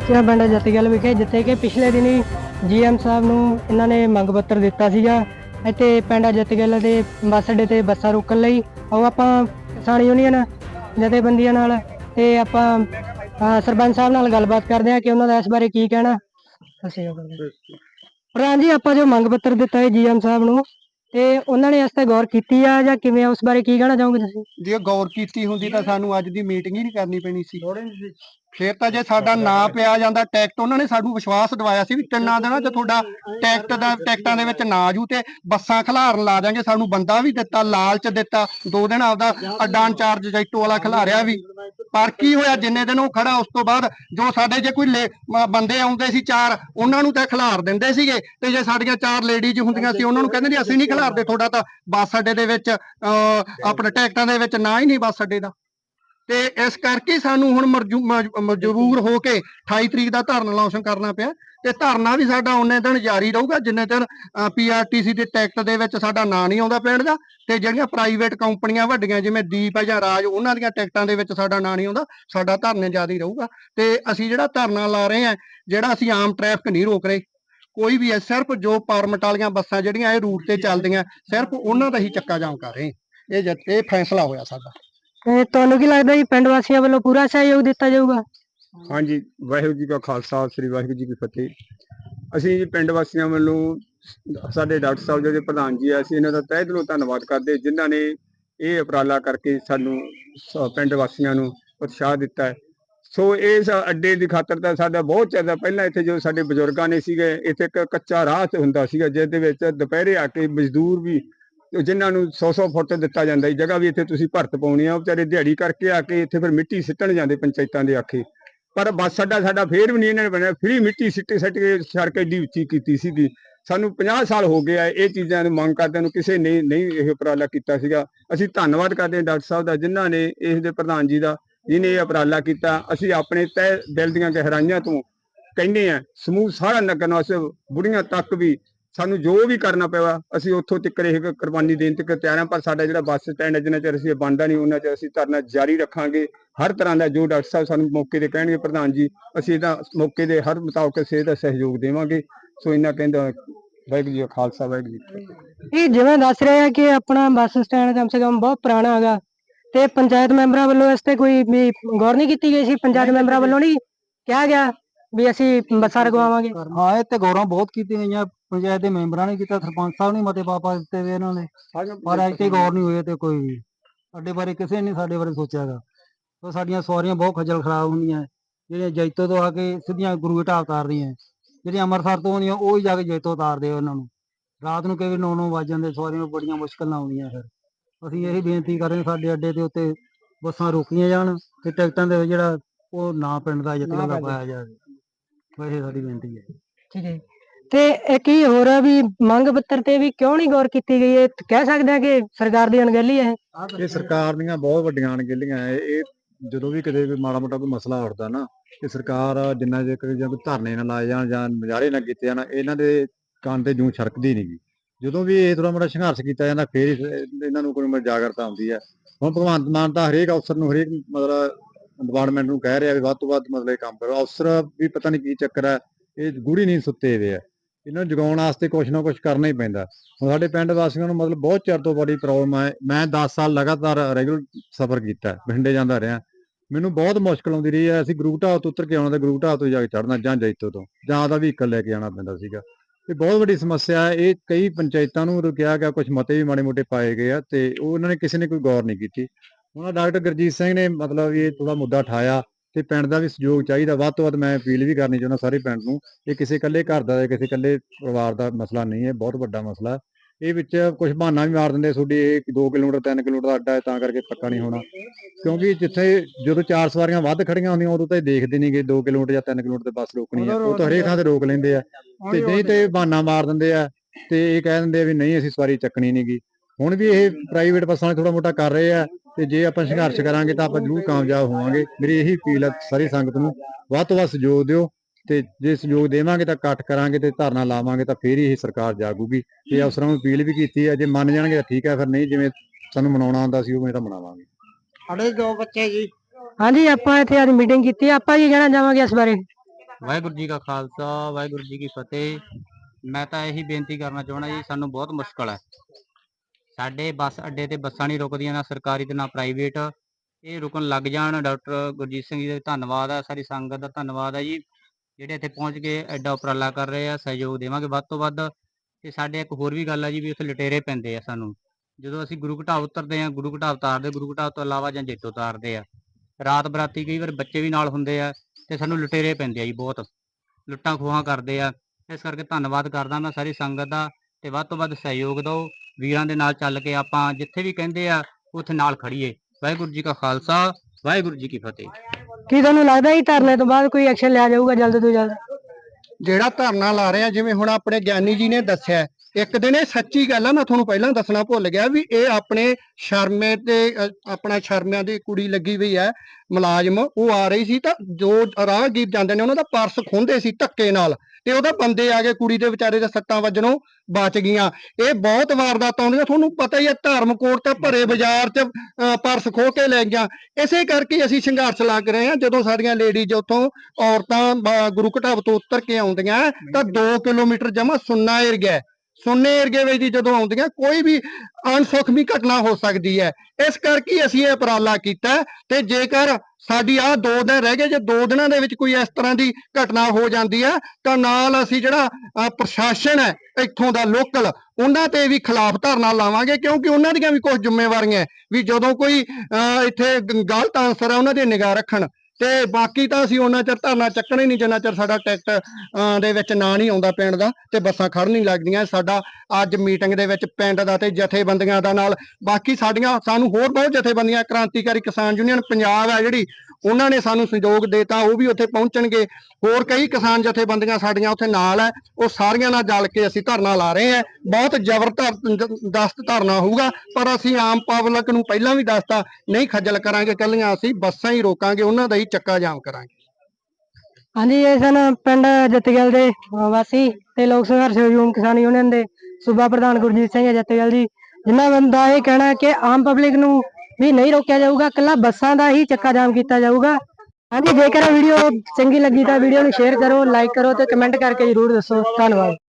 ਸਿਆ ਪਿੰਡ ਜੱਤੀਗਲ ਵਿਖੇ ਜਿੱਥੇ ਕਿ ਪਿਛਲੇ ਦਿਨੀ ਜੀਐਮ ਸਾਹਿਬ ਨੂੰ ਇਹਨਾਂ ਨੇ ਮੰਗ ਪੱਤਰ ਦਿੱਤਾ ਸੀਗਾ। ਇੱਥੇ ਪਿੰਡ ਜੱਤੀਗਲ ਦੇ ਬੱਸ ਅੱਡੇ ਤੇ ਬੱਸਾਂ ਰੋਕਣ ਲਈ ਉਹ ਆਪਾਂ ਕਿਸਾਨ ਯੂਨੀਅਨ ਜਥੇਬੰਦੀਆਂ ਨਾਲ ਤੇ ਆਪਾਂ ਸਰਪੰਚ ਸਾਹਿਬ ਨਾਲ ਗੱਲਬਾਤ ਕਰਦੇ ਹਾਂ ਕਿ ਉਹਨਾਂ ਦਾ ਇਸ ਬਾਰੇ ਕੀ ਕਹਿਣਾ। ਅਸੀਂ ਉਹ ਕਰਦੇ ਹਾਂ। ਪ੍ਰਧਾਨ ਜੀ ਆਪਾਂ ਜੋ ਮੰਗ ਪੱਤਰ ਦਿੱਤਾ ਹੈ ਜੀਐਮ ਸਾਹਿਬ ਨੂੰ ਤੇ ਉਹਨਾਂ ਨੇ ਇਸ ਤੇ ਗੌਰ ਕੀਤੀ ਆ ਜਾਂ ਕਿਵੇਂ ਆ ਉਸ ਬਾਰੇ ਕੀ ਕਹਿਣਾ ਚਾਹੋਗੇ ਤੁਸੀਂ? ਜੇ ਗੌਰ ਕੀਤੀ ਹੁੰਦੀ ਤਾਂ ਸਾਨੂੰ ਅੱਜ ਦੀ ਮੀਟਿੰਗ ਹੀ ਨਹੀਂ ਕਰਨੀ ਪੈਣੀ ਸੀ। ਫੇਰ ਤਾਂ ਜੇ ਸਾਡਾ ਨਾਂ ਪਿਆ ਜਾਂਦਾ ਟੈਕਟ ਉਹਨਾਂ ਨੇ ਸਾਨੂੰ ਵਿਸ਼ਵਾਸ ਦਿਵਾਇਆ ਸੀ ਵੀ ਤਿੰਨਾਂ ਦਿਨਾਂ 'ਚ ਤੁਹਾਡਾ ਟੈਕਟ ਦਾ ਟੈਕਟਾਂ ਦੇ ਵਿੱਚ ਨਾਂ ਆਜੂ ਤੇ ਬੱਸਾਂ ਖਿਲਾਰਨ ਲਾ ਜਾਾਂਗੇ ਸਾਨੂੰ ਬੰਦਾ ਵੀ ਦਿੱਤਾ ਲਾਲਚ ਦਿੱਤਾ ਦੋ ਦਿਨ ਆਪਦਾ ਅੱਡਾ ਇੰਚਾਰਜ ਜੈਟੋ ਵਾਲਾ ਖਿਲਾਰਿਆ ਵੀ। ਪਰ ਕੀ ਹੋਇਆ ਜਿੰਨੇ ਦਿਨ ਉਹ ਖੜਾ ਉਸ ਤੋਂ ਬਾਅਦ ਜੋ ਸਾਡੇ ਜੇ ਕੋਈ ਬੰਦੇ ਆਉਂਦੇ ਸੀ ਚਾਰ ਉਹਨਾਂ ਨੂੰ ਤਾਂ ਖਿਲਾਰ ਦਿੰਦੇ ਸੀਗੇ। ਤੇ ਜੇ ਸਾਡੀਆਂ ਚਾਰ ਲੇਡੀਜ਼ ਹੁੰਦੀਆਂ ਸੀ ਉਹਨਾਂ ਨੂੰ ਕਹਿੰਦੇ ਨਹੀਂ ਅਸੀਂ ਨਹੀਂ ਖਿਲਾਰਦੇ ਤੁਹਾਡਾ ਤਾਂ ਬੱਸ ਅੱਡੇ ਦੇ ਵਿੱਚ ਅਹ, ਆਪਣੇ ਟਿਕਟਾਂ ਦੇ ਵਿੱਚ ਨਾਂ ਹੀ ਨਹੀਂ ਬੱਸ ਅੱਡੇ ਦਾ। ਤੇ ਇਸ ਕਰਕੇ ਸਾਨੂੰ ਹੁਣ ਮਜਬੂਰ ਹੋ ਕੇ 28 ਤਰੀਕ ਦਾ ਧਰਨਾ ਲਾਂਚ ਕਰਨਾ ਪਿਆ। ਤੇ ਧਰਨਾ ਵੀ ਸਾਡਾ ਉਹਨੇ ਦਿਨ ਜਾਰੀ ਰਹੂਗਾ ਜਿੰਨੇ ਦਿਨ ਪੀਆਰਟੀਸੀ ਦੇ ਟਿਕਟ ਦੇ ਵਿੱਚ ਸਾਡਾ ਨਾਂ ਨਹੀਂ ਆਉਂਦਾ ਪਿੰਡ ਦਾ ਤੇ ਜਿਹੜੀਆਂ ਪ੍ਰਾਈਵੇਟ ਕੰਪਨੀਆਂ ਵੱਡੀਆਂ ਜਿਵੇਂ ਦੀਪ ਹੈ ਜਾਂ ਰਾਜ ਉਹਨਾਂ ਦੀਆਂ ਟਿਕਟਾਂ ਦੇ ਵਿੱਚ ਸਾਡਾ ਨਾਂ ਨਹੀਂ ਆਉਂਦਾ ਸਾਡਾ ਧਰਨੇ ਜਾਰੀ ਰਹੂਗਾ। ਤੇ ਅਸੀਂ ਜਿਹੜਾ ਧਰਨਾ ਲਾ ਰਹੇ ਹਾਂ ਜਿਹੜਾ ਅਸੀਂ ਆਮ ਟ੍ਰੈਫਿਕ ਨਹੀਂ ਰੋਕ ਰਹੇ ਕੋਈ ਵੀ ਹੈ ਸਿਰਫ ਜੋ ਪਰਮਿਟ ਵਾਲੀਆਂ ਬੱਸਾਂ ਜਿਹੜੀਆਂ ਇਹ ਰੂਟ ਤੇ ਚੱਲਦੀਆਂ ਸਿਰਫ ਉਹਨਾਂ ਦਾ ਹੀ ਚੱਕਾ ਜਾਮ ਕਰ ਰਹੇ। ਇਹ ਇਹ ਫੈਸਲਾ ਹੋਇਆ ਸਾਡਾ। ਤੇ ਤੁਹਾਨੂੰ ਕੀ ਲੱਗਦਾ ਜੀ, ਪਿੰਡ ਵਾਸੀਆਂ ਵੱਲੋਂ ਪੂਰਾ ਸਹਿਯੋਗ ਦਿੱਤਾ ਜਾਊਗਾ? ਹਾਂਜੀ, ਵਾਹਿਗੁਰੂ ਜੀ ਕਾ ਖਾਲਸਾ, ਸ੍ਰੀ ਵਾਹਿਗੁਰੂ ਜੀ ਕੀ ਫਤਿਹ। ਅਸੀਂ ਜੀ ਪਿੰਡ ਵਾਸੀਆਂ ਵੱਲੋਂ ਸਾਡੇ ਡਾਕਟਰ ਸਾਹਿਬ ਜਿਹੜੇ ਪ੍ਰਧਾਨ ਜੀ ਆ, ਅਸੀਂ ਇਹਨਾਂ ਦਾ ਤਹਿ ਦਿਲੋਂ ਧੰਨਵਾਦ ਕਰਦੇ, ਜਿਨ੍ਹਾਂ ਨੇ ਇਹ ਉਪਰਾਲਾ ਕਰਕੇ ਸਾਨੂੰ ਪਿੰਡ ਵਾਸੀਆਂ ਨੂੰ ਉਤਸ਼ਾਹ ਦਿੱਤਾ ਹੈ। ਸੋ ਇਸ ਅੱਡੇ ਦੀ ਖਾਤਰ ਤਾਂ ਸਾਡਾ ਬਹੁਤ ਜ਼ਿਆਦਾ, ਪਹਿਲਾਂ ਇੱਥੇ ਜੋ ਸਾਡੇ ਬਜ਼ੁਰਗਾਂ ਨੇ ਸੀਗੇ, ਇੱਥੇ ਇੱਕ ਕੱਚਾ ਰਾਹ ਹੁੰਦਾ ਸੀਗਾ ਜਿਸ ਦੇ ਵਿੱਚ ਦੁਪਹਿਰੇ ਆ ਕੇ ਮਜ਼ਦੂਰ ਵੀ ਜਿਨ੍ਹਾਂ ਨੂੰ 100-100 ਫੁੱਟ ਦਿੱਤਾ ਜਾਂਦਾ ਸੀ, ਜਗ੍ਹਾ ਵੀ ਇੱਥੇ ਤੁਸੀਂ ਭਰਤ ਪਾਉਣੀ ਆ ਵਿਚਾਰੇ ਦਿਹਾੜੀ ਕਰਕੇ ਆ ਕੇ ਇੱਥੇ ਫਿਰ ਮਿੱਟੀ ਸਿੱਟਣ ਜਾਂਦੇ ਪੰਚਾਇਤਾਂ ਦੇ ਆਖੇ। ਪਰ ਬੱਸ ਅੱਡਾ ਸਾਡਾ ਫੇਰ ਵੀ ਨਹੀਂ ਇਹਨਾਂ ਨੇ ਬਣਿਆ, ਫ੍ਰੀ ਮਿੱਟੀ ਸਿੱਟੇ ਸਿੱਟ ਕੇ ਸੜਕ ਏਡੀ ਉੱਚੀ ਕੀਤੀ ਸੀਗੀ। ਸਾਨੂੰ 50 ਸਾਲ ਹੋ ਗਏ ਆ, ਇਹ ਚੀਜ਼ਾਂ ਨੂੰ ਮੰਗ ਕਰਦਿਆਂ ਨੂੰ ਕਿਸੇ ਨੇ ਨਹੀਂ ਇਹ ਉਪਰਾਲਾ ਕੀਤਾ ਸੀਗਾ। ਅਸੀਂ ਧੰਨਵਾਦ ਕਰਦੇ ਹਾਂ ਡਾਕਟਰ ਸਾਹਿਬ ਦਾ, ਜਿਨ੍ਹਾਂ ਨੇ ਇਸ ਦੇ ਪ੍ਰਧਾਨ ਜੀ ਦਾ ਜਿਹਨੇ ਇਹ ਉਪਰਾਲਾ ਕੀਤਾ। ਅਸੀਂ ਆਪਣੇ ਤਹਿ ਦਿਲ ਦੀਆਂ ਗਹਿਰਾਈਆਂ ਤੋਂ ਕਹਿੰਦੇ ਆ ਸਮੂਹ ਸਾਰਾ ਨਗਰ ਨਿਵਾਸੀ ਬੁੜੀਆਂ ਤੱਕ ਵੀ ਸਾਨੂੰ ਜੋ ਵੀ ਕਰਨਾ ਪਿਆ ਅਸੀਂ ਉੱਥੋਂ ਤੱਕ ਇਹ ਕੁਰਬਾਨੀ ਦੇਣ ਤੱਕ ਤਿਆਰ ਹਾਂ ਪਰ ਸਾਡਾ ਜਿਹੜਾ ਬੱਸ ਸਟੈਂਡ ਹੈ ਜਿੰਨਾ ਚਿਰ ਅਸੀਂ ਬਣਦਾ ਨਹੀਂ ਉਹਨਾਂ ਚਿਰ ਅਸੀਂ ਧਰਨਾ ਜਾਰੀ ਰੱਖਾਂਗੇ। ਹਰ ਤਰ੍ਹਾਂ ਦਾ ਜੋ ਡਾਕਟਰ ਸਾਹਿਬ ਸਾਨੂੰ ਮੌਕੇ ਤੇ ਕਹਿਣਗੇ ਪ੍ਰਧਾਨ ਜੀ ਅਸੀਂ ਇਹਦਾ ਮੌਕੇ ਦੇ ਹਰ ਮੁਤਾਬਕ ਸੇ ਦਾ ਸਹਿਯੋਗ ਦੇਵਾਂਗੇ। ਸੋ ਇਹਨਾਂ ਕਹਿੰਦਾ ਵਾਹਿਗੁਰੂ ਜੀ ਖਾਲਸਾ ਵਾਹਿਗੁਰੂ ਜੀ ਇਹ ਜਿਵੇਂ ਦੱਸ ਰਹੇ ਆ ਕਿ ਆਪਣਾ ਬੱਸ ਸਟੈਂਡ ਕਮ ਸੇ ਕਮ ਬਹੁਤ ਪੁਰਾਣਾ ਹੈਗਾ ਤੇ ਪੰਚਾਇਤ ਮੈਂਬਰਾਂ ਵੱਲੋਂ ਇਸ ਤੇ ਕੋਈ ਵੀ ਗੌਰ ਨਹੀਂ ਕੀਤੀ ਗਈ ਸੀ? ਪੰਚਾਇਤ ਮੈਂਬਰਾਂ ਵੱਲੋਂ ਨਹੀਂ ਕਿਹਾ ਗਿਆ ਵੀ ਅਸੀਂ ਬੱਸਾਂ ਰਗਵਾਵਾਂਗੇ ਹਾਂ ਇਹ ਤੇ ਗੌਰਵ ਬਹੁਤ ਕੀਤੀਆਂ ਗਈਆਂ। ਪੰਚਾਇਤ ਦੇ ਮੈਂਬਰਾਂ ਨੇ ਕੀਤਾ ਸਰਪੰਚ ਸਾਹਿਬ ਨੇ ਮਤੇ ਪਾਪਾ ਦਿੱਤੇ ਵੇ ਇਹਨਾਂ ਨੇ ਪਰ ਅੱਜ ਤੇ ਗੌਰ ਨਹੀਂ ਹੋਏ ਤੇ ਕੋਈ ਵੀ। ਸਾਡੇ ਬਾਰੇ ਕਿਸੇ ਨੇ ਸਾਡੇ ਬਾਰੇ ਸੋਚਿਆਗਾ ਉਹ ਸਾਡੀਆਂ ਸਵਾਰੀਆਂ ਬਹੁਤ ਖੱਜਲ ਖਰਾਬ ਹੁੰਦੀਆਂ ਜਿਹੜੀਆਂ ਜੈਤੋ ਤੋਂ ਆ ਕੇ ਸਿੱਧੀਆਂ ਗੁਰੂ ਘਾਟ ਉਤਾਰਦੀਆਂ ਜਿਹੜੀਆਂ ਅੰਮ੍ਰਿਤਸਰ ਤੋਂ ਆਉਂਦੀਆਂ ਉਹ ਹੀ ਜਾ ਕੇ ਜੈਤੋ ਉਤਾਰਦੇ ਉਹਨਾਂ ਨੂੰ। ਰਾਤ ਨੂੰ ਕਈ ਵਾਰ 9-9 ਵੱਜ ਜਾਂਦੇ ਸਵਾਰੀਆਂ ਬੜੀਆਂ ਮੁਸ਼ਕਲ ਨਾਲ ਆਉਂਦੀਆਂ ਫਿਰ। ਅਸੀਂ ਇਹੀ ਬੇਨਤੀ ਕਰ ਰਹੇ ਹਾਂ ਸਾਡੇ ਅੱਡੇ ਦੇ ਉੱਤੇ ਬੱਸਾਂ ਰੋਕੀਆਂ ਜਾਣ ਤੇ ਟਿਕਟਾਂ ਦੇ ਜਿਹੜਾ ਉਹ ਨਾ ਪਿੰਡ ਦਾ ਯਤਨ ਦਾ ਪਾਇਆ ਜਾਵੇ। ਬਸ ਇਹ ਸਾਡੀ ਬੇਨਤੀ ਹੈ। ਠੀਕ ਹੈ ਜੀ। ਤੇ ਇੱਕ ਹੀ ਹੋਰ ਆ ਵੀ ਮੰਗ ਪੱਤਰ ਤੇ ਵੀ ਕਿਉਂ ਨਹੀਂ ਗੌਰ ਕੀਤੀ ਗਈ? ਇਹ ਕਹਿ ਸਕਦੇ ਆ ਕਿ ਸਰਕਾਰ ਦੀ ਅਣਗਹਿਲੀ ਹੈ ਇਹ? ਸਰਕਾਰ ਦੀਆਂ ਬਹੁਤ ਵੱਡੀਆਂ ਅਣਗਹਿਲੀਆਂ ਹੈ ਇਹ ਜਦੋਂ ਵੀ ਕਦੇ ਕੋਈ ਮਾੜਾ ਮੋਟਾ ਕੋਈ ਮਸਲਾ ਉੱਠਦਾ ਨਾ ਤੇ ਸਰਕਾਰ ਜਿੰਨਾ ਚਿਰ ਜਾਂ ਕੋਈ ਧਰਨੇ ਨਾ ਲਾਏ ਜਾਣ ਜਾਂ ਮੁਜ਼ਾਹਰੇ ਨਾ ਕੀਤੇ ਜਾਣ, ਇਹਨਾਂ ਦੇ ਕੰਨ ਤੇ ਜੂੰ ਛਰਕਦੀ ਨਹੀਂਗੀ ਜਦੋਂ ਵੀ ਇਹ ਥੋੜਾ ਮੋਟਾ ਸੰਘਰਸ਼ ਕੀਤਾ ਜਾਂਦਾ, ਫੇਰ ਇਹਨਾਂ ਨੂੰ ਕੋਈ ਮ- ਜਾਗਰਤਾ ਆਉਂਦੀ ਹੈ ਹੁਣ ਭਗਵੰਤ ਮਾਨ ਤਾਂ ਹਰੇਕ ਅਫਸਰ ਨੂੰ ਹਰੇਕ ਮਤਲਬ ਡਿਪਾਰਟਮੈਂਟ ਨੂੰ ਕਹਿ ਰਿਹਾ ਵੀ ਵੱਧ ਤੋਂ ਵੱਧ ਮਤਲਬ ਇਹ ਕੰਮ ਕਰੋ। ਅਫਸਰ ਵੀ ਪਤਾ ਨਹੀਂ ਕੀ ਚੱਕਰ ਹੈ ਇਹ ਗੂੜੀ ਨਹੀਂ ਸੁੱਤੇ ਹੋਏ ਆ। ਇਹਨਾਂ ਨੂੰ ਜਗਾਉਣ ਵਾਸਤੇ ਕੁਛ ਨਾ ਕੁਛ ਕਰਨਾ ਹੀ ਪੈਂਦਾ। ਹੁਣ ਸਾਡੇ ਪਿੰਡ ਵਾਸੀਆਂ ਨੂੰ ਮਤਲਬ ਬਹੁਤ ਚਿਰ ਤੋਂ ਬੜੀ ਪ੍ਰੋਬਲਮ ਹੈ ਮੈਂ 10 ਸਾਲ ਲਗਾਤਾਰ ਰੈਗੂਲਰ ਸਫ਼ਰ ਕੀਤਾ, ਬਠਿੰਡੇ ਜਾਂਦਾ ਰਿਹਾ। ਮੈਨੂੰ ਬਹੁਤ ਮੁਸ਼ਕਲ ਆਉਂਦੀ ਰਹੀ ਹੈ। ਅਸੀਂ ਗਰੂਪ ਢਾਬ ਤੋਂ ਉਤਰ ਕੇ ਆਉਣਾ ਤੇ ਗਰੂਪ ਢਾਬ ਤੋਂ ਜਾ ਕੇ ਚੜਨਾ ਜਾਂ ਜੈਤੋ ਤੋਂ। ਜਾਂ ਆਦਾ ਵਹੀਕਲ ਲੈ ਕੇ ਆਉਣਾ ਪੈਂਦਾ ਸੀਗਾ। ਇਹ ਬਹੁਤ ਵੱਡੀ ਸਮੱਸਿਆ ਹੈ ਇਹ ਕਈ ਪੰਚਾਇਤਾਂ ਨੂੰ ਉਦੋਂ ਕਿਹਾ ਗਿਆ ਕੁਝ ਮਤੇ ਵੀ ਮਾੜੇ ਮੋਟੇ ਪਾਏ ਗਏ ਆ ਤੇ ਉਹਨਾਂ ਨੇ ਕਿਸੇ ਨੇ ਕੋਈ ਗੌਰ ਨਹੀਂ ਕੀਤੀ। ਉਹਨਾਂ ਡਾਕਟਰ ਗੁਰਜੀਤ ਸਿੰਘ ਨੇ ਮਤਲਬ ਇਹ ਥੋੜਾ ਮੁੱਦਾ ਠਾਇਆ ਤੇ ਪਿੰਡ ਦਾ ਵੀ ਸਹਿਯੋਗ ਚਾਹੀਦਾ। ਵੱਧ ਤੋਂ ਵੱਧ ਮੈਂ ਅਪੀਲ ਵੀ ਕਰਨੀ ਚਾਹੁੰਦਾ ਸਾਰੇ ਪਿੰਡ ਨੂੰ ਇਹ ਕਿਸੇ ਇਕੱਲੇ ਘਰ ਦਾ ਜਾਂ ਕਿਸੇ ਇਕੱਲੇ ਪਰਿਵਾਰ ਦਾ ਮਸਲਾ ਨਹੀਂ ਹੈ ਬਹੁਤ ਵੱਡਾ ਮਸਲਾ। ਇਹ ਵਿੱਚ ਕੁਝ ਬਹਾਨਾ ਵੀ ਮਾਰ ਦਿੰਦੇ ਤੁਹਾਡੀ ਇਹ 2 ਕਿਲੋਮੀਟਰ 3 ਕਿਲੋਮੀਟਰ ਦਾ ਅੱਡਾ ਹੈ ਤਾਂ ਕਰਕੇ ਪੱਕਾ ਨਹੀਂ ਹੋਣਾ। ਕਿਉਂਕਿ ਜਿੱਥੇ ਜਦੋਂ ਚਾਰ ਸਵਾਰੀਆਂ ਵੱਧ ਖੜੀਆਂ ਹੁੰਦੀਆਂ ਉਦੋਂ ਤਾਂ ਇਹ ਦੇਖਦੇ ਨਹੀਂਗੇ 2 ਕਿਲੋਮੀਟਰ ਜਾਂ 3 ਕਿਲੋਮੀਟਰ ਤੇ ਬੱਸ ਰੋਕਣੀ ਹੈ। ਉਹ ਤਾਂ ਹਰੇਕ ਥਾਂ ਤੇ ਰੋਕ ਲੈਂਦੇ ਆ। ਤੇ ਨਹੀਂ ਤੇ ਬਹਾਨਾ ਮਾਰ ਦਿੰਦੇ ਆ ਤੇ ਇਹ ਕਹਿ ਦਿੰਦੇ ਆ ਵੀ ਨਹੀਂ ਅਸੀਂ ਸਵਾਰੀ ਚੱਕਣੀ ਨਹੀਂਗੀ ਹੁਣ ਵੀ ਇਹ ਪ੍ਰਾਈਵੇਟ ਬੱਸਾਂ ਥੋੜਾ ਮੋਟਾ ਕਰ ਰਹੇ ਆ। ਤੇ ਜੇ ਆਪਾਂ ਸੰਘਰਸ਼ ਕਰਾਂਗੇ ਤਾਂ ਆਪਾਂ ਜ਼ਰੂਰ ਕਾਮਯਾਬ ਹੋਵਾਂਗੇ। ਮੇਰੀ ਇਹੀ ਅਪੀਲ ਹੈ ਸਾਰੀ ਸੰਗਤ ਨੂੰ ਵੱਧ ਤੋਂ ਵੱਧ ਸਹਿਯੋਗ ਦਿਓ ਤੇ ਜੇ ਸਹਿਯੋਗ ਦੇਵਾਂਗੇ ਤਾਂ ਇਕੱਠ ਕਰਾਂਗੇ ਤੇ ਧਰਨਾ ਲਾਵਾਂਗੇ ਤਾਂ ਫੇਰ ਹੀ ਇਹ ਸਰਕਾਰ ਜਾਗੂਗੀ। ਤੇ ਅਫਸਰਾਂ ਨੂੰ ਅਪੀਲ ਵੀ ਕੀਤੀ ਹੈ ਜੇ ਮੰਨ ਜਾਣਗੇ ਤਾਂ ਠੀਕ ਹੈ ਫਿਰ ਨਹੀਂ ਜਿਵੇਂ ਸਾਨੂੰ ਮਨਾਉਣਾ ਆਉਂਦਾ ਸੀ ਉਵੇਂ ਤਾਂ ਮਨਾਵਾਂਗੇ। ਸਾਡੇ ਦੋ ਬੱਚੇ ਜੀ। ਹਾਂਜੀ ਆਪਾਂ ਇੱਥੇ ਅੱਜ ਮੀਟਿੰਗ ਕੀਤੀ। ਆਪਾਂ ਕੀ ਕਹਿਣਾ ਚਾਹਾਂਗੇ ਇਸ ਬਾਰੇ? ਵਾਹਿਗੁਰੂ ਜੀ ਕਾ ਖਾਲਸਾ ਵਾਹਿਗੁਰੂ ਜੀ ਕੀ ਫਤਿਹ। ਮੈਂ ਤਾਂ ਇਹੀ ਬੇਨਤੀ ਕਰਨਾ ਚਾਹਣਾ ਜੀ ਸਾਨੂੰ ਬਹੁਤ ਮੁਸ਼ਕਲ ਹੈ। ਸਾਡੇ ਬੱਸ ਅੱਡੇ ਤੇ ਬੱਸਾਂ ਨਹੀਂ ਰੁਕਦੀਆਂ, ਨਾ ਸਰਕਾਰੀ ਤੇ ਨਾ ਪ੍ਰਾਈਵੇਟ ਇਹ ਰੁਕਣ ਲੱਗ ਜਾਣ, ਡਾਕਟਰ ਗੁਰਜੀਤ ਸਿੰਘ ਜੀ ਦਾ ਧੰਨਵਾਦ ਆ, ਸਾਰੀ ਸੰਗਤ ਦਾ ਧੰਨਵਾਦ ਹੈ ਜੀ। ਜਿਹੜੇ ਇੱਥੇ ਪਹੁੰਚ ਕੇ ਐਡਾ ਉਪਰਾਲਾ ਕਰ ਰਹੇ ਆ, ਸਹਿਯੋਗ ਦੇਵਾਂਗੇ ਵੱਧ ਤੋਂ ਵੱਧ। ਤੇ ਸਾਡੇ ਇੱਕ ਹੋਰ ਵੀ ਗੱਲ ਹੈ ਜੀ, ਵੀ ਉੱਥੇ ਲਟੇਰੇ ਪੈਂਦੇ ਆ ਸਾਨੂੰ। ਜਦੋਂ ਅਸੀਂ ਗੁਰੂ ਘਟਾਵ ਉਤਰਦੇ ਆ, ਗੁਰੂ ਘਟਾਵ ਉਤਾਰਦੇ, ਗੁਰੂ ਘਟਾਵ ਤੋਂ ਇਲਾਵਾ ਜਾਂ ਜੇਤੋ ਉਤਾਰਦੇ ਆ। ਰਾਤ ਬਰਾਤੀ ਕਈ ਵਾਰ ਬੱਚੇ ਵੀ ਨਾਲ ਹੁੰਦੇ ਆ, ਤੇ ਸਾਨੂੰ ਲੁਟੇਰੇ ਪੈਂਦੇ ਆ ਜੀ ਬਹੁਤ। ਲੁੱਟਾਂ ਖੋਹਾਂ ਕਰਦੇ ਆ। ਇਸ ਕਰਕੇ ਧੰਨਵਾਦ ਕਰਦਾ ਮੈਂ ਸਾਰੀ ਸੰਗਤ ਦਾ। ਤੇ ਵੱਧ ਤੋਂ ਵੱਧ ਸਹਿਯੋਗ ਦਿਓ ਵੀਰਾਂ ਦੇ ਨਾਲ ਚੱਲ ਕੇ ਆਪਾਂ ਜਿੱਥੇ ਵੀ ਕਹਿੰਦੇ ਆ ਉੱਥੇ ਨਾਲ ਖੜੀਏ ਵਾਹਿਗੁਰੂ ਜੀ ਕਾ ਖਾਲਸਾ ਵਾਹਿਗੁਰੂ ਜੀ ਕੀ ਫਤਿਹ। ਕੀ ਤੁਹਾਨੂੰ ਲੱਗਦਾ ਇਹ ਧਰਨੇ ਤੋਂ ਬਾਅਦ ਕੋਈ ਐਕਸ਼ਨ ਲਿਆ ਜਾਊਗਾ ਜਲਦ ਤੋਂ ਜਲਦ? ਜਿਹੜਾ ਧਰਨਾ ਲਾ ਰਹੇ ਆ ਜਿਵੇਂ ਹੁਣ ਆਪਣੇ ਗਿਆਨੀ ਜੀ ਨੇ ਦੱਸਿਆ ਇੱਕ ਦਿਨ ਇਹ ਸੱਚੀ ਗੱਲ ਆ ਮੈਂ ਤੁਹਾਨੂੰ ਪਹਿਲਾਂ ਦੱਸਣਾ ਭੁੱਲ ਗਿਆ ਵੀ ਇਹ ਆਪਣੇ ਸ਼ਰਮੇ ਤੇ ਆਪਣਾ ਸ਼ਰਮਿਆਂ ਦੀ ਕੁੜੀ ਲੱਗੀ ਹੋਈ ਹੈ ਮੁਲਾਜ਼ਮ ਉਹ ਆ ਰਹੀ ਸੀ ਤਾਂ ਜੋ ਰਾਹਗੀਰ ਜਾਂਦੇ ਨੇ ਉਹਨਾਂ ਦਾ ਪਰਸ ਖੋਹਦੇ ਸੀ ਧੱਕੇ ਨਾਲ ਤੇ ਉਹਦਾ ਬੰਦੇ ਆ ਗਏ ਕੁੜੀ ਦੇ ਵਿਚਾਰੇ ਦੇ ਸੱਟਾਂ ਵੱਜਣੋਂ ਬਚ ਗਈਆਂ। ਇਹ ਬਹੁਤ ਵਾਰਦਾਤਾਂ ਆਉਂਦੀਆਂ ਤੁਹਾਨੂੰ ਪਤਾ ਹੀ ਹੈ ਧਰਮਕੋਟ ਤੇ ਭਰੇ ਬਾਜ਼ਾਰ 'ਚ ਪਰਸ ਖੋਹ ਕੇ ਲੈ ਗਿਆ ਇਸੇ ਕਰਕੇ ਅਸੀਂ ਸੰਘਰਸ਼ ਲੱਗ ਰਹੇ ਹਾਂ ਜਦੋਂ ਸਾਡੀਆਂ ਲੇਡੀਜ਼ ਉੱਥੋਂ ਔਰਤਾਂ ਗੁਰੂ ਘਟਾਵ ਤੋਂ ਉਤਰ ਕੇ ਆਉਂਦੀਆਂ ਤਾਂ 2 ਕਿਲੋਮੀਟਰ ਜਮਾ ਸੁੰਨਾ ਏਰੀਆ ਹੈ। ਸੁੰਨੇ ਏਰੀਏ ਵਿੱਚ ਦੀ ਜਦੋਂ ਆਉਂਦੀਆਂ ਕੋਈ ਵੀ ਅਣਸੁਖਮੀ ਘਟਨਾ ਹੋ ਸਕਦੀ ਹੈ ਇਸ ਕਰਕੇ ਅਸੀਂ ਇਹ ਉਪਰਾਲਾ ਕੀਤਾ ਤੇ ਜੇਕਰ ਸਾਡੀ ਆਹ ਦੋ ਦਿਨ ਰਹਿ ਗਏ ਜੇ ਦੋ ਦਿਨਾਂ ਦੇ ਵਿੱਚ ਕੋਈ ਇਸ ਤਰ੍ਹਾਂ ਦੀ ਘਟਨਾ ਹੋ ਜਾਂਦੀ ਹੈ ਤਾਂ ਨਾਲ ਅਸੀਂ ਜਿਹੜਾ ਪ੍ਰਸ਼ਾਸਨ ਹੈ ਇੱਥੋਂ ਦਾ ਲੋਕਲ ਉਹਨਾਂ ਤੇ ਵੀ ਖਿਲਾਫ ਧਰਨਾ ਲਾਵਾਂਗੇ ਕਿਉਂਕਿ ਉਹਨਾਂ ਦੀਆਂ ਵੀ ਕੁਝ ਜ਼ਿੰਮੇਵਾਰੀਆਂ ਵੀ ਜਦੋਂ ਕੋਈ ਅਹ, ਇੱਥੇ ਗਲਤ ਆਨਸਰ ਹੈ ਉਹਨਾਂ ਦੀ ਨਿਗਾਹ ਰੱਖਣ ਤੇ ਬਾਕੀ ਤਾਂ ਅਸੀਂ ਉਹਨਾਂ ਚਿਰ ਧਰਨਾ ਚੱਕਣਾ ਹੀ ਨਹੀਂ ਜਿੰਨਾ ਚਿਰ ਸਾਡਾ ਟਿਕਟ ਅਹ, ਦੇ ਵਿੱਚ ਨਾਂ ਨਹੀਂ ਆਉਂਦਾ ਪਿੰਡ ਦਾ ਤੇ ਬੱਸਾਂ ਖੜ ਨਹੀਂ ਲੱਗਦੀਆਂ। ਸਾਡਾ ਅੱਜ ਮੀਟਿੰਗ ਦੇ ਵਿੱਚ ਪਿੰਡ ਦਾ ਤੇ ਜਥੇਬੰਦੀਆਂ ਦਾ ਨਾਲ। ਬਾਕੀ ਸਾਡੀਆਂ ਸਾਨੂੰ ਹੋਰ ਬਹੁਤ ਜਥੇਬੰਦੀਆਂ ਕ੍ਰਾਂਤੀਕਾਰੀ ਕਿਸਾਨ ਯੂਨੀਅਨ ਪੰਜਾਬ ਹੈ ਜਿਹੜੀ ਉਹਨਾਂ ਨੇ ਸਾਨੂੰ ਸਹਿਯੋਗ ਦਿੱਤਾ, ਉਹ ਵੀ ਉੱਥੇ ਪਹੁੰਚਣਗੇ। ਹੋਰ ਕਈ ਕਿਸਾਨ ਜਥੇਬੰਦੀਆਂ ਸਾਡੀਆਂ ਉੱਥੇ ਨਾਲ ਹੈ, ਉਹ ਸਾਰੀਆਂ ਨਾਲ ਜਲ ਕੇ ਅਸੀਂ ਧਰਨਾ ਲਾ ਰਹੇ ਹਾਂ। ਬਹੁਤ ਜ਼ਬਰਦਸਤ ਧਰਨਾ ਹੋਊਗਾ, ਪਰ ਅਸੀਂ ਆਮ ਪਬਲਿਕ ਨੂੰ ਪਹਿਲਾਂ ਵੀ ਦੱਸਤਾ, ਨਹੀਂ ਖੱਜਲ ਕਰਾਂਗੇ ਕੱਲੀਆਂ ਅਸੀਂ ਬੱਸਾਂ ਹੀ ਰੋਕਾਂਗੇ, ਉਹਨਾਂ ਦਾ ਹੀ ਚੱਕਾ ਜਾਮ ਕਰਾਂਗੇ। ਹਾਂਜੀ, ਇਹ ਸਨ ਪਿੰਡ ਜੱਤਗਲ ਦੇ ਵਾਸੀ ਤੇ ਲੋਕ ਸੰਘਰਸ਼ ਯੂਮ ਕਿਸਾਨ ਯੂਨੀਅਨ ਦੇ ਸੂਬਾ ਪ੍ਰਧਾਨ ਗੁਰਜੀਤ ਸਿੰਘ ਜੱਤਗਲ ਜੀ, ਜਿਨ੍ਹਾਂ ਦਾ ਇਹ ਕਹਿਣਾ ਕਿ ਆਮ ਪਬਲਿਕ ਨੂੰ ਵੀ ਨਹੀਂ ਰੋਕਿਆ ਜਾਊਗਾ ਕੱਲਾ ਬੱਸਾਂ ਦਾ ਹੀ ਚੱਕਾ ਜਾਮ ਕੀਤਾ ਜਾਊਗਾ। ਹਾਂਜੀ, ਜੇਕਰ ਵੀਡੀਓ ਚੰਗੀ ਲੱਗੀ ਤਾਂ ਵੀਡੀਓ ਨੂੰ ਸ਼ੇਅਰ ਕਰੋ ਲਾਈਕ ਕਰੋ ਤੇ ਕਮੈਂਟ ਕਰਕੇ ਜਰੂਰ ਦੱਸੋ। ਧੰਨਵਾਦ।